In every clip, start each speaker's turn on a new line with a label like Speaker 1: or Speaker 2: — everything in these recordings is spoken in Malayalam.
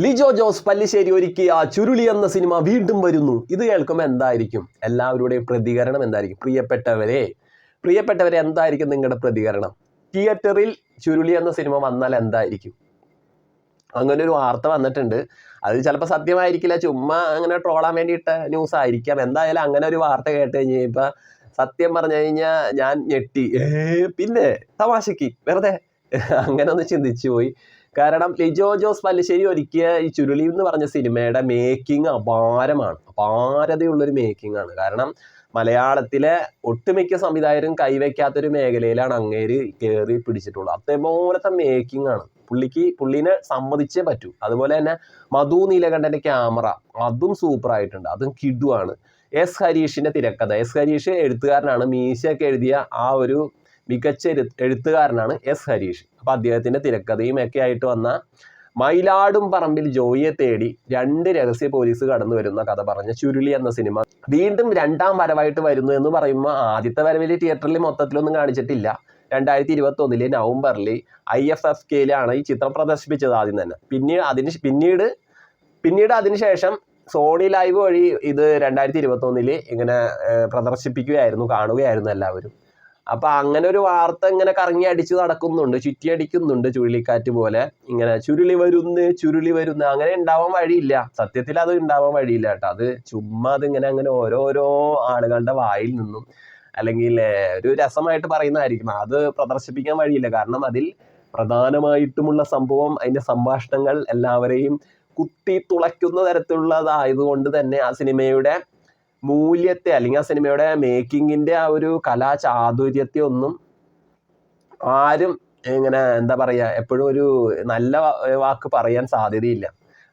Speaker 1: ലിജോ ജോസ് പല്ലിശ്ശേരി ഒരുക്കിയ ചുരുളി എന്ന സിനിമ വീണ്ടും വരുന്നു. ഇത് കേൾക്കുമ്പോൾ എന്തായിരിക്കും? എല്ലാവരുടെയും പ്രതികരണം എന്തായിരിക്കും? പ്രിയപ്പെട്ടവരെ പ്രിയപ്പെട്ടവരെ എന്തായിരിക്കും നിങ്ങളുടെ പ്രതികരണം? തിയേറ്ററിൽ ചുരുളി എന്ന സിനിമ വന്നാൽ എന്തായിരിക്കും? അങ്ങനെ ഒരു വാർത്ത വന്നിട്ടുണ്ട്. അത് ചിലപ്പോൾ സത്യമായിരിക്കില്ല. ചുമ്മാ അങ്ങനെ ട്രോളാൻ വേണ്ടിയിട്ട ന്യൂസ് ആയിരിക്കാം. എന്തായാലും അങ്ങനെ ഒരു വാർത്ത കേട്ട് കഴിഞ്ഞ് സത്യം പറഞ്ഞു കഴിഞ്ഞാൽ ഞാൻ ഞെട്ടി. പിന്നെ തമാശക്ക്. വെറുതെ. അങ്ങനെ ഒന്ന് ചിന്തിച്ചു പോയി. കാരണം ലിജോ ജോസ് പല്ലിശ്ശേരി ഒരുക്കിയ ഈ ചുരുളി എന്ന് പറഞ്ഞ സിനിമയുടെ മേക്കിംഗ് അപാരമാണ്. അപാരതയുള്ളൊരു മേക്കിംഗ് ആണ്. കാരണം മലയാളത്തിലെ ഒട്ടുമിക്ക സംവിധായകരും കൈവയ്ക്കാത്തൊരു മേഖലയിലാണ് അങ്ങേര് കയറി പിടിച്ചിട്ടുള്ളത്. അതേപോലത്തെ മേക്കിംഗ് ആണ്. പുള്ളിക്ക് പുള്ളിനെ സമ്മതിച്ചേ പറ്റൂ. അതുപോലെ തന്നെ മധു നീലകണ്ഠന്റെ ക്യാമറ അതും സൂപ്പർ ആയിട്ടുണ്ട്. അതും കിഡുവാണ്. എസ് ഹരീഷിന്റെ തിരക്കഥ. എസ് ഹരീഷ് എഴുത്തുകാരനാണ്. മീശയൊക്കെ എഴുതിയ ആ ഒരു മികച്ച എഴുത്തുകാരനാണ് എസ് ഹരീഷ്. അപ്പോൾ അദ്ദേഹത്തിന്റെ തിരക്കഥയും ഒക്കെ ആയിട്ട് വന്ന മയിലാടും പറമ്പിൽ ജോയിയെ തേടി രണ്ട് രഹസ്യ പോലീസ് കടന്നു വരുന്ന കഥ പറഞ്ഞ ചുരുളി എന്ന സിനിമ വീണ്ടും രണ്ടാം വരവായിട്ട് വരുന്നു എന്ന് പറയുമ്പോൾ ആദ്യത്തെ വരവിൽ തിയേറ്ററിൽ മൊത്തത്തിലൊന്നും കാണിച്ചിട്ടില്ല. രണ്ടായിരത്തി ഇരുപത്തി ഒന്നിലെ നവംബറിൽ ഐ എഫ് എഫ് കെയിലാണ് ഈ ചിത്രം പ്രദർശിപ്പിച്ചത് ആദ്യം തന്നെ. പിന്നീട് അതിന് പിന്നീട് പിന്നീട് അതിനുശേഷം സോണി ലൈവ് വഴി ഇത് രണ്ടായിരത്തി ഇരുപത്തി ഒന്നിൽ ഇങ്ങനെ പ്രദർശിപ്പിക്കുകയായിരുന്നു കാണുകയായിരുന്നു എല്ലാവരും. അപ്പൊ അങ്ങനെ ഒരു വാർത്ത ഇങ്ങനെ കറങ്ങി അടിച്ചു നടക്കുന്നുണ്ട് ചുറ്റി അടിക്കുന്നുണ്ട് ചുഴലിക്കാറ്റ് പോലെ. ഇങ്ങനെ ചുരുളി വരുന്ന് ചുരുളി വരുന്ന് അങ്ങനെ ഉണ്ടാവാൻ വഴിയില്ല. സത്യത്തിൽ അത് ഉണ്ടാവാൻ വഴിയില്ല കേട്ടോ. അത് ചുമ്മാ അത് ഇങ്ങനെ അങ്ങനെ ഓരോരോ ആളുകളുടെ വായിൽ നിന്നും അല്ലെങ്കിൽ ഒരു രസമായിട്ട് പറയുന്നതായിരിക്കും. അത് പ്രദർശിപ്പിക്കാൻ വഴിയില്ല. കാരണം അതിൽ പ്രധാനമായിട്ടുമുള്ള സംഭവം അതിന്റെ സംഭാഷണങ്ങൾ എല്ലാവരെയും കുത്തി തുളയ്ക്കുന്ന തരത്തിലുള്ളതായതുകൊണ്ട് തന്നെ ആ സിനിമയുടെ മൂല്യത്തെ അല്ലെങ്കിൽ ആ സിനിമയുടെ മേക്കിങ്ങിന്റെ ആ ഒരു കലാചാതുര്യത്തെ ഒന്നും ആരും ഇങ്ങനെ എന്താ പറയുക എപ്പോഴും ഒരു നല്ല വാക്ക് പറയാൻ സാധ്യതയില്ല.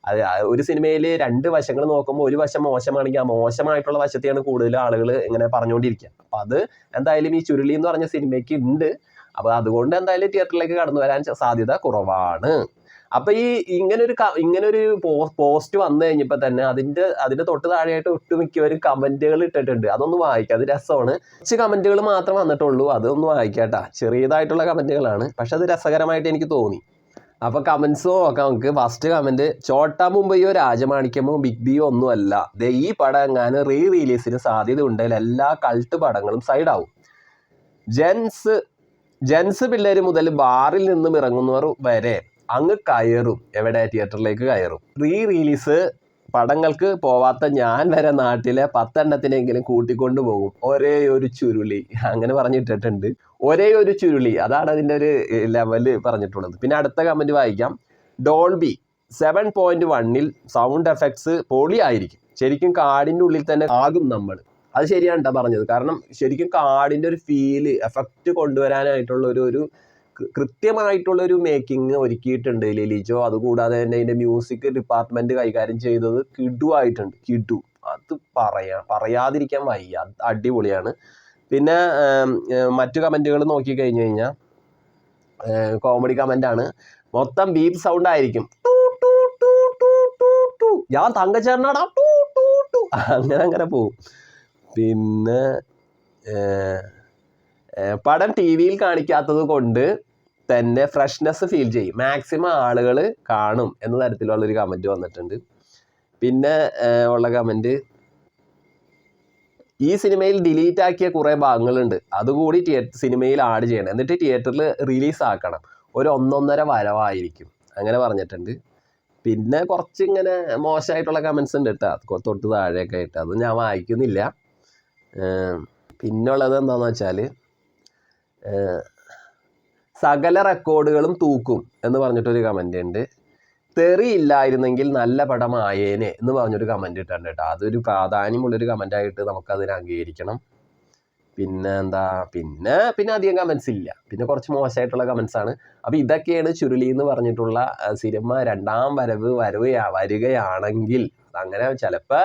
Speaker 1: അത് ഒരു സിനിമയിൽ രണ്ട് വശങ്ങൾ നോക്കുമ്പോൾ ഒരു വശം മോശമാണെങ്കിൽ ആ മോശമായിട്ടുള്ള വശത്തെയാണ് കൂടുതൽ ആളുകൾ ഇങ്ങനെ പറഞ്ഞുകൊണ്ടിരിക്കുക. അപ്പം അത് എന്തായാലും ഈ ചുരുളി എന്ന് പറഞ്ഞ സിനിമയ്ക്ക് ഉണ്ട്. അപ്പോൾ അതുകൊണ്ട് എന്തായാലും തിയേറ്ററിലേക്ക് കടന്നു വരാൻ സാധ്യത കുറവാണ്. അപ്പൊ ഈ ഇങ്ങനെ ഒരു ഇങ്ങനെ ഒരു പോസ്റ്റ് വന്നു കഴിഞ്ഞപ്പോ തന്നെ അതിന്റെ അതിന്റെ തൊട്ട് താഴെയായിട്ട് ഒട്ടുമിക്കവരും കമന്റുകൾ ഇട്ടിട്ടുണ്ട്. അതൊന്ന് വായിക്കാം അത് രസമാണ്. കുറച്ച് കമന്റുകൾ മാത്രം വന്നിട്ടുള്ളൂ. അതൊന്ന് വായിക്കാട്ടാ. ചെറിയതായിട്ടുള്ള കമന്റുകളാണ് പക്ഷെ അത് രസകരമായിട്ട് എനിക്ക് തോന്നി. അപ്പൊ കമന്റ്സ് നോക്കാം നമുക്ക് ഫസ്റ്റ് കമന്റ് ചോട്ടാ മുംബൈയോ രാജമാണിക്യമോ ബിഗ് ബിയോ ഒന്നുമല്ല. ദേ ഈ പടം എങ്ങാനും റീ റിലീസിന് സാധ്യത ഉണ്ടെങ്കിൽ എല്ലാ കൾട്ട് പടങ്ങളും സൈഡ് ആവും ജെൻസ് ജെൻസ് പിള്ളേർ മുതൽ ബാറിൽ നിന്നും ഇറങ്ങുന്നവർ വരെ അങ്ങ് കയറും. എവിടെ? തിയേറ്ററിലേക്ക് കയറും. റീ റിലീസ് പടങ്ങൾക്ക് പോവാത്ത ഞാൻ വരെ നാട്ടിലെ പത്തെണ്ണത്തിനെങ്കിലും കൂട്ടിക്കൊണ്ടു പോകും. ഒരേ ഒരു ചുരുളി. അങ്ങനെ പറഞ്ഞിട്ടിട്ടുണ്ട്. ഒരേ ഒരു ചുരുളി. അതാണ് അതിന്റെ ഒരു ലെവൽ പറഞ്ഞിട്ടുള്ളത്. പിന്നെ അടുത്ത കമന്റ് വായിക്കാം. ഡോൾബി സെവൻ പോയിന്റ് വണ്ണിൽ സൗണ്ട് എഫക്ട്സ് പൊളി ആയിരിക്കും. ശരിക്കും കാടിന്റെ ഉള്ളിൽ തന്നെ ആകും നമ്മൾ. അത് ശരിയാണ് ട്ടോ പറഞ്ഞത്. കാരണം ശരിക്കും കാടിന്റെ ഒരു ഫീൽ എഫക്റ്റ് കൊണ്ടുവരാനായിട്ടുള്ള ഒരു ഒരു കൃത്യമായിട്ടുള്ള ഒരു മേക്കിംഗ് ഒരുക്കിയിട്ടുണ്ട് ലിലിജോ അതുകൂടാതെ തന്നെ അതിന്റെ മ്യൂസിക് ഡിപ്പാർട്ട്മെന്റ് കൈകാര്യം ചെയ്തത് കിഡു ആയിട്ടുണ്ട്. കിഡു. അത് പറയാ പറയാതിരിക്കാൻ വയ്യ. അടിപൊളിയാണ്. പിന്നെ മറ്റു കമന്റുകൾ നോക്കി കഴിഞ്ഞു കഴിഞ്ഞാൽ കോമഡി കമന്റ് ആണ്. മൊത്തം ബീപ് സൗണ്ട് ആയിരിക്കും. ഞാൻ തങ്കച്ചേട്ടനാടാ. അങ്ങനെ അങ്ങനെ പോവും. പിന്നെ പടം ടി വിയിൽ കാണിക്കാത്തത് കൊണ്ട് തന്നെ ഫ്രഷ്നെസ് ഫീൽ ചെയ്യും. മാക്സിമം ആളുകൾ കാണും എന്ന തരത്തിലുള്ളൊരു കമന്റ് വന്നിട്ടുണ്ട്. പിന്നെ ഉള്ള കമന്റ് ഈ സിനിമയിൽ ഡിലീറ്റ് ആക്കിയ കുറേ ഭാഗങ്ങളുണ്ട്. അതുകൂടി തിയേറ്റർ സിനിമയിൽ ആഡ് ചെയ്യണം. എന്നിട്ട് തിയേറ്ററിൽ റിലീസ് ആക്കണം. ഒരു ഒന്നൊന്നര വരവായിരിക്കും. അങ്ങനെ പറഞ്ഞിട്ടുണ്ട്. പിന്നെ കുറച്ച് ഇങ്ങനെ മോശമായിട്ടുള്ള കമൻസ് ഉണ്ട് കേട്ടോ തൊട്ട് താഴെയൊക്കെ ആയിട്ട്. അത് ഞാൻ വായിക്കുന്നില്ല. പിന്നുള്ളത് എന്താണെന്ന് വെച്ചാൽ സകല റെക്കോർഡുകളും തൂക്കും എന്ന് പറഞ്ഞിട്ടൊരു കമന്റ് ഉണ്ട്. തെറി ഇല്ലായിരുന്നെങ്കിൽ നല്ല പടമായേനെ എന്ന് പറഞ്ഞൊരു കമന്റ് ഇട്ടുണ്ട് കേട്ടോ. അതൊരു പ്രാധാന്യമുള്ളൊരു കമന്റായിട്ട് നമുക്കതിനെ അംഗീകരിക്കണം. പിന്നെ എന്താ പിന്നെ പിന്നെ അധികം കമൻസ് ഇല്ല. പിന്നെ കുറച്ച് മോശമായിട്ടുള്ള കമൻസ് ആണ്. അപ്പോൾ ഇതൊക്കെയാണ് ചുരുളി എന്ന് പറഞ്ഞിട്ടുള്ള സിനിമ രണ്ടാം വരവ് വരവ് വരികയാണെങ്കിൽ അങ്ങനെ ചിലപ്പോൾ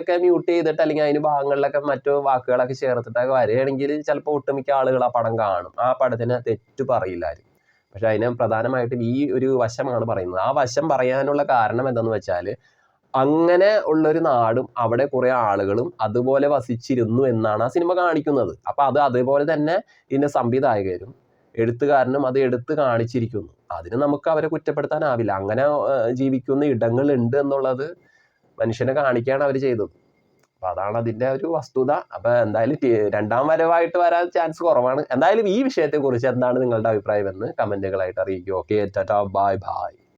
Speaker 1: ഒക്കെ മ്യൂട്ട് ചെയ്തിട്ട് അല്ലെങ്കിൽ അതിന് ഭാഗങ്ങളിലൊക്കെ മറ്റു വാക്കുകളൊക്കെ ചേർത്തിട്ടൊക്കെ വരികയാണെങ്കിൽ ചിലപ്പോൾ ഒട്ടുമിക്ക ആളുകൾ ആ പടം കാണും. ആ പടത്തിന് തെറ്റ് പറയില്ല ആരും. പക്ഷെ അതിന് പ്രധാനമായിട്ടും ഈ ഒരു വശമാണ് പറയുന്നത്. ആ വശം പറയാനുള്ള കാരണം എന്തെന്ന് വെച്ചാൽ അങ്ങനെ ഉള്ളൊരു നാടും അവിടെ കുറേ ആളുകളും അതുപോലെ വസിച്ചിരുന്നു എന്നാണ് ആ സിനിമ കാണിക്കുന്നത്. അപ്പോൾ അത് അതേപോലെ തന്നെ ഇതിന്റെ സംവിധായകരും എഴുത്തുകാരനും അത് എടുത്തു കാണിച്ചിരിക്കുന്നു. അതിന് നമുക്ക് അവരെ കുറ്റപ്പെടുത്താനാവില്ല. അങ്ങനെ ജീവിക്കുന്ന ഇടങ്ങൾ ഉണ്ട് എന്നുള്ളത് മനുഷ്യനെ കാണിക്കുകയാണ് അവർ ചെയ്തത്. അപ്പോൾ അതാണ് അതിന്റെ ഒരു വസ്തുത. അപ്പോൾ എന്തായാലും രണ്ടാം വരവായിട്ട് വരാൻ ചാൻസ് കുറവാണ്. എന്തായാലും ഈ വിഷയത്തെക്കുറിച്ച് എന്താണ് നിങ്ങളുടെ അഭിപ്രായം എന്ന് കമന്റുകളായിട്ട് അറിയിക്കുക. Okay bye bye